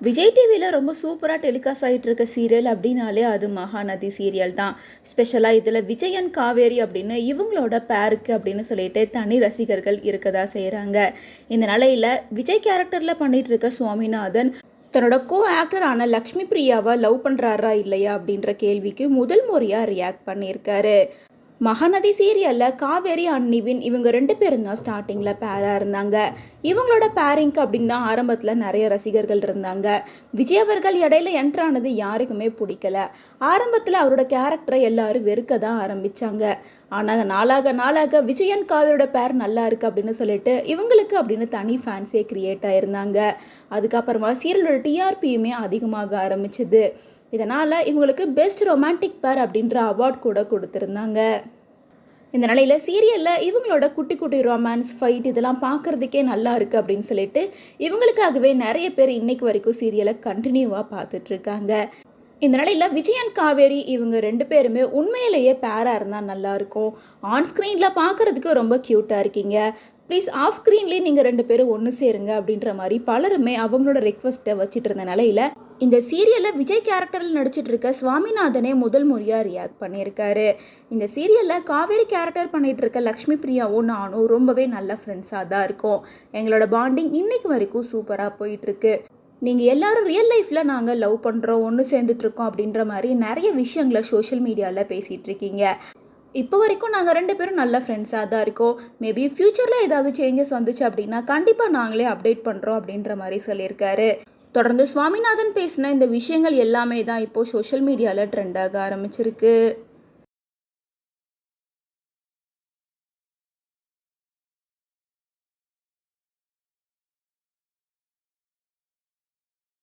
விஜய் டிவியில் ரொம்ப சூப்பராக டெலிகாஸ்ட் ஆகிட்டு இருக்க சீரியல் அப்படின்னாலே அது மகாநதி சீரியல் தான். ஸ்பெஷலாக இதில் விஜயன் காவேரி அப்படின்னு இவங்களோட பேருக்கு அப்படின்னு சொல்லிட்டு தனி ரசிகர்கள் இருக்கதா செய்கிறாங்க இந்த நிலையில் விஜய் கேரக்டரில் பண்ணிட்டு இருக்க சுவாமிநாதன் தன்னோட கோ ஆக்டரான லக்ஷ்மி பிரியாவை லவ் பண்ணுறாரா இல்லையா அப்படின்ற கேள்விக்கு முதல் முறையாக ரியாக்ட் பண்ணியிருக்காரு. மகாநதி சீரியலில் காவேரி அன்னிவின் நிவின் இவங்க ரெண்டு பேரும் தான் ஸ்டார்டிங்கில் பேராக இருந்தாங்க. இவங்களோட பேரிங்க்கு அப்படின்னு தான் ஆரம்பத்தில் நிறைய ரசிகர்கள் இருந்தாங்க. விஜய் அவர்கள் இடையில என்ட்ரு ஆனது யாருக்குமே பிடிக்கல. ஆரம்பத்தில் அவரோட கேரக்டரை எல்லாரும் வெறுக்க தான் ஆரம்பித்தாங்க ஆனால் நாளாக நாளாக விஜயன் காவேரியோட பேர் நல்லா இருக்கு அப்படின்னு சொல்லிட்டு இவங்களுக்கு அப்படின்னு தனி ஃபேன்ஸே கிரியேட் ஆயிருந்தாங்க. அதுக்கப்புறமா சீரியலோட டிஆர்பியுமே அதிகமாக ஆரம்பிச்சது. இதனால் இவங்களுக்கு பெஸ்ட் ரொமான்டிக் பேர் அப்படின்ற அவார்ட் கூட கொடுத்துருந்தாங்க. இந்த நிலையில் சீரியலில் இவங்களோட குட்டி குட்டி ரொமான்ஸ் ஃபைட் இதெல்லாம் பார்க்குறதுக்கே நல்லா இருக்குது அப்படின்னு சொல்லிட்டு இவங்களுக்காகவே நிறைய பேர் இன்னைக்கு வரைக்கும் சீரியலை கண்டினியூவாக பார்த்துட்ருக்காங்க இந்த நிலையில் விஜயன் காவேரி இவங்க ரெண்டு பேருமே உண்மையிலேயே பேராக இருந்தால் நல்லாயிருக்கும் ஆன் ஸ்க்ரீனில் பார்க்குறதுக்கு ரொம்ப க்யூட்டாக இருக்கீங்க. ப்ளீஸ் ஆஃப் ஸ்க்ரீன்லேயே நீங்கள் ரெண்டு பேரும் ஒன்று சேருங்க அப்படின்ற மாதிரி பலருமே அவங்களோட ரெக்வஸ்ட்டை வச்சுட்டு இருந்த நிலையில் இந்த சீரியலில் விஜய் கேரக்டரில் நடிச்சிட்டு இருக்க சுவாமிநாதனே முதல் முறையாக ரியாக்ட் பண்ணியிருக்காரு. இந்த சீரியலில் காவேரி கேரக்டர் பண்ணிட்டு இருக்க லக்ஷ்மி பிரியாவும் நானும் ரொம்பவே நல்ல ஃப்ரெண்ட்ஸாக தான் இருக்கோம். எங்களோட பாண்டிங் இன்னைக்கு வரைக்கும் சூப்பராக போயிட்டுருக்கு நீங்கள் எல்லாரும் ரியல் லைஃப்பில் நாங்கள் லவ் பண்ணுறோம் ஒன்று சேர்ந்துட்ருக்கோம் அப்படின்ற மாதிரி நிறைய விஷயங்களை சோஷியல் மீடியாவில் பேசிகிட்டு இருக்கீங்க. இப்போ வரைக்கும் நாங்கள் ரெண்டு பேரும் நல்ல ஃப்ரெண்ட்ஸாக தான் இருக்கோம். மேபி ஃப்யூச்சரில் ஏதாவது சேஞ்சஸ் வந்துச்சு அப்படின்னா கண்டிப்பாக நாங்களே அப்டேட் பண்ணுறோம் அப்படின்ற மாதிரி சொல்லியிருக்காரு. தொடர்ந்து சுவாமிநாதன் பேசின இந்த விஷயங்கள் எல்லாமே தான் இப்போது சோஷியல் மீடியாவில் ட்ரெண்டாக ஆரம்பிச்சிருக்கு.